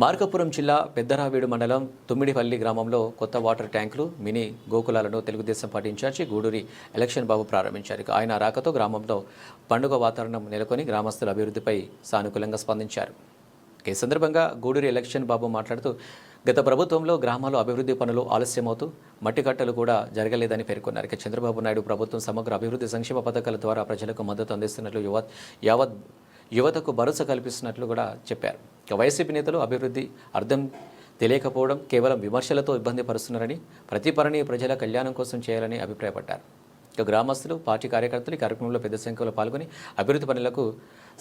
మార్కపురం జిల్లా పెద్దరావీడు మండలం తుమ్మిడిపల్లి గ్రామంలో కొత్త వాటర్ ట్యాంకులు mini గోకులాలను Telugu Desam party incharge Guduri election బాబు ప్రారంభించారు. ఆయన రాకతో గ్రామంలో పండుగ వాతావరణం నెలకొని గ్రామస్తుల అభివృద్ధిపై సానుకూలంగా స్పందించారు. ఈ సందర్భంగా గూడూరి ఎలక్షన్ బాబు మాట్లాడుతూ గత ప్రభుత్వంలో గ్రామాల్లో అభివృద్ధి పనులు ఆలస్యమవుతూ మట్టి కట్టలు కూడా జరగలేదని పేర్కొన్నారు. ఇక చంద్రబాబు నాయుడు ప్రభుత్వం సమగ్ర అభివృద్ధి సంక్షేమ పథకాల ద్వారా ప్రజలకు మద్దతు అందిస్తున్నట్లు యువత్ యావత్ యువతకు భరోసా కల్పిస్తున్నట్లు కూడా చెప్పారు. ఇక వైసీపీ నేతలు అభివృద్ధి అర్థం తెలియకపోవడం కేవలం విమర్శలతో ఇబ్బంది పరుస్తున్నారని ప్రతి పనిని ప్రజల కళ్యాణం కోసం చేయాలని అభిప్రాయపడ్డారు. ఇక గ్రామస్తులు పార్టీ కార్యకర్తలు ఈ కార్యక్రమంలో పెద్ద సంఖ్యలో పాల్గొని అభివృద్ధి పనులకు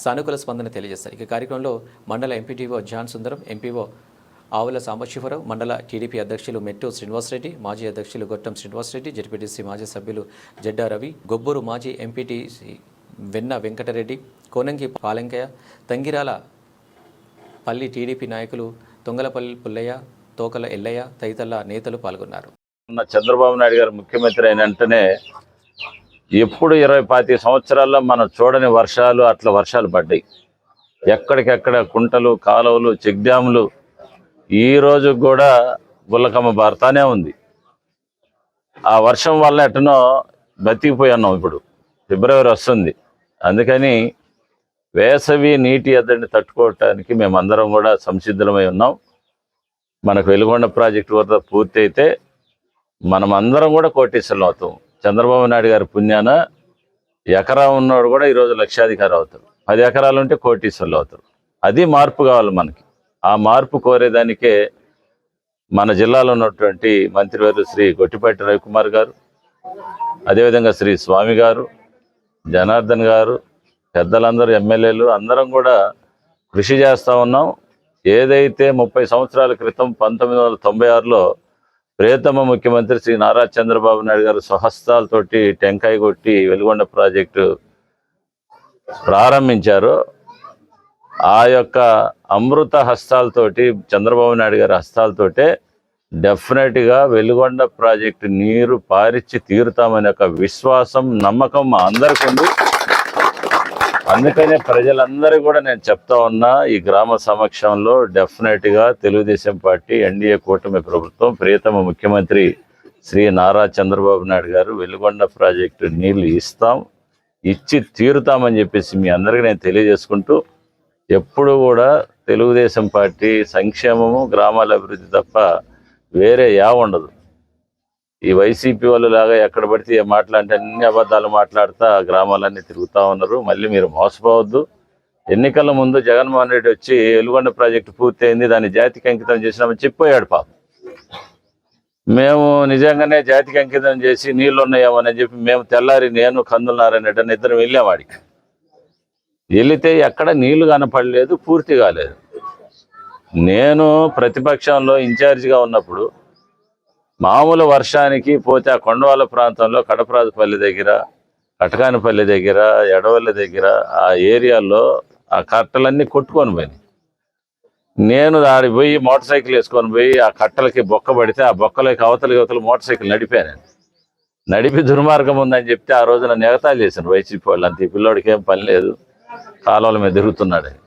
సానుకూల స్పందన తెలియజేస్తారు. ఇక కార్యక్రమంలో మండల ఎంపీటీఓ జాన్ సుందరం ఎంపీఓ ఆవుల సాంబశివరావు మండల టీడీపీ అధ్యక్షులు మెట్టు శ్రీనివాసరెడ్డి మాజీ అధ్యక్షులు గొట్టం శ్రీనివాసరెడ్డి జడ్పీటీసీ మాజీ సభ్యులు జడ్డా రవి గొబ్బూరు మాజీ ఎంపీటీసీ వెన్న వెంకటరెడ్డి కోనంకి పాలెంకయ్య తంగిరాల పల్లి టీడీపీ నాయకులు తొంగలపల్లి పుల్లయ్య తోకల ఎల్లయ్య తదితరుల నేతలు పాల్గొన్నారు. ఉన్న చంద్రబాబు నాయుడు గారు ముఖ్యమంత్రి అయిన వెంటనే ఎప్పుడు ఇరవై పాతి సంవత్సరాల్లో మనం చూడని వర్షాలు అట్లా వర్షాలు పడ్డాయి. ఎక్కడికెక్కడ కుంటలు కాలువలు చెక్ డ్యాములు ఈ రోజు కూడా గుల్లకమ్మ భారతానే ఉంది. ఆ వర్షం వల్ల ఎట్టనో బతికిపోయి ఉన్నాం ఇప్పుడు. ఫిబ్రవరి వస్తుంది. అందుకని వేసవి నీటి ఎద్దడిని తట్టుకోవటానికి మేమందరం కూడా సంసిద్ధమై ఉన్నాం. మనకు వెలుగొండ ప్రాజెక్టు వద్ద పూర్తి అయితే మనం అందరం కూడా కోటీశ్వరులు అవుతాం. చంద్రబాబు నాయుడు గారి పుణ్యాన ఎకరా ఉన్నవాడు కూడా ఈరోజు లక్షాధికారి అవుతారు పది ఎకరాలు ఉంటే కోటీశ్వరులు అవుతారు అది మార్పు కావాలి మనకి. ఆ మార్పు కోరేదానికే మన జిల్లాలో ఉన్నటువంటి మంత్రివర్యులు శ్రీ గొట్టిపాటి రవికుమార్ గారు అదేవిధంగా శ్రీ స్వామి గారు జనార్దన్ గారు పెద్దలందరూ ఎమ్మెల్యేలు అందరం కూడా కృషి చేస్తూ ఉన్నాం. ఏదైతే ముప్పై సంవత్సరాల క్రితం పంతొమ్మిది వందల తొంభై ఆరులో ప్రియతమ ముఖ్యమంత్రి శ్రీ నారా చంద్రబాబు నాయుడు గారు స్వహస్తాలతోటి టెంకాయ కొట్టి వెలుగొండ ప్రాజెక్టు ప్రారంభించారు. ఆ యొక్క అమృత హస్తాలతోటి చంద్రబాబు నాయుడు గారి హస్తాలతోటే డెఫినెట్గా వెలుగొండ ప్రాజెక్టు నీరు పారిచ్చి తీరుతామనే ఒక విశ్వాసం నమ్మకం మా అందరికీ ఉంది అందుకనే ప్రజలందరూ కూడా నేను చెప్తా ఉన్నా ఈ గ్రామ సమక్షంలో డెఫినెట్గా తెలుగుదేశం పార్టీ ఎన్డీఏ కూటమి ప్రభుత్వం ప్రియతమ ముఖ్యమంత్రి శ్రీ నారా చంద్రబాబు నాయుడు గారు వెలుగొండ ప్రాజెక్టు నీళ్ళు ఇస్తాం ఇచ్చి తీరుతామని చెప్పేసి మీ అందరికీ నేను తెలియజేసుకుంటూ ఎప్పుడు కూడా తెలుగుదేశం పార్టీ సంక్షేమము గ్రామాల అభివృద్ధి తప్ప వేరే యా ఉండదు. ఈ వైసీపీ వాళ్ళు లాగా ఎక్కడ పడితే ఏ మాట్లాడితే అన్ని అబద్ధాలు మాట్లాడుతూ గ్రామాలన్నీ తిరుగుతూ ఉన్నారు. మళ్ళీ మీరు మోసపోవద్దు. ఎన్నికల ముందు జగన్మోహన్ రెడ్డి వచ్చి ఎలుగొండ ప్రాజెక్టు పూర్తయింది దాన్ని జాతికి అంకితం చేసినామని చెప్పిపోయాడు పాపం. మేము నిజంగానే జాతికి అంకితం చేసి నీళ్ళు ఉన్నాయేమని చెప్పి మేము తెల్లారి నేను కందులనారాయణ ఇద్దరు వెళ్ళేవాడికి వెళితే ఎక్కడ నీళ్ళు కనపడలేదు పూర్తి కాలేదు. నేను ప్రతిపక్షంలో ఇన్ఛార్జిగా ఉన్నప్పుడు మామూలు వర్షానికి పోతే ఆ కొండవాళ్ళ ప్రాంతంలో కడపరాజుపల్లి దగ్గర కటకానిపల్లి దగ్గర ఎడవల్లి దగ్గర ఆ ఏరియాలో ఆ కట్టలన్నీ కొట్టుకొని పోయినాయి. నేను దాడి పోయి మోటార్ సైకిల్ వేసుకొని పోయి ఆ కట్టలకి బొక్క పడితే ఆ బొక్కలకి అవతలకి అవతల మోటార్ సైకిల్ నడిపాను నడిపి దుర్మార్గం ఉందని చెప్తే ఆ రోజున నెగతాలు చేశాను వైసీపీ వాళ్ళు అంత ఈ పిల్లోడికి ఏం పని లేదు. కాలువల మీద తిరుగుతున్నాడు. అని.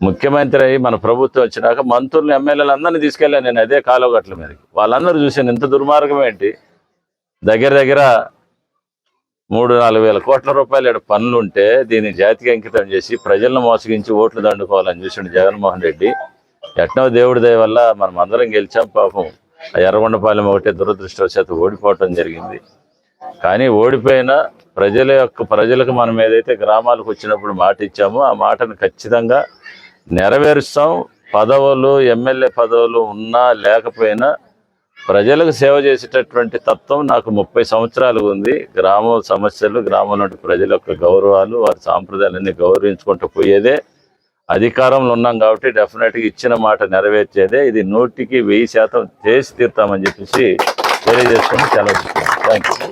ముఖ్యమంత్రి అయ్యి మన ప్రభుత్వం వచ్చినాక మంత్రులు ఎమ్మెల్యేలు అందరినీ తీసుకెళ్ళాను నేను అదే కాలువగట్ల మీదకి. వాళ్ళందరూ చూశాను ఇంత దుర్మార్గం ఏంటి? దగ్గర దగ్గర మూడు నాలుగు వేల కోట్ల రూపాయలు పనులు ఉంటే దీన్ని జాతికి అంకితం చేసి ప్రజలను మోసగించి ఓట్లు దండుకోవాలని చూసిండు జగన్మోహన్ రెడ్డి. ఎట్నో దేవుడి దయ వల్ల మనం అందరం గెలిచాం పాపం. ఆ ఎర్రగొండపాలెం ఒకటే దురదృష్టవశాత్తు ఓడిపోవటం జరిగింది. కానీ ఓడిపోయినా ప్రజల యొక్క ప్రజలకు మనం ఏదైతే గ్రామాలకు వచ్చినప్పుడు మాట ఇచ్చామో ఆ మాటను ఖచ్చితంగా నెరవేరుస్తాం. పదవులు ఎమ్మెల్యే పదవులు ఉన్నా లేకపోయినా ప్రజలకు సేవ చేసేటటువంటి తత్వం నాకు ముప్పై సంవత్సరాలు ఉంది. గ్రామ సమస్యలు గ్రామంలో ప్రజల యొక్క గౌరవాలు వారి సాంప్రదాయాలన్నీ గౌరవించుకుంటూ పోయేదే. అధికారంలో ఉన్నాం కాబట్టి డెఫినెట్గా ఇచ్చిన మాట నెరవేర్చేదే. ఇది నూటికి వెయ్యి శాతం చేసి తీరుతామని చెప్పేసి తెలియజేసుకుని సెలవు థ్యాంక్ యూ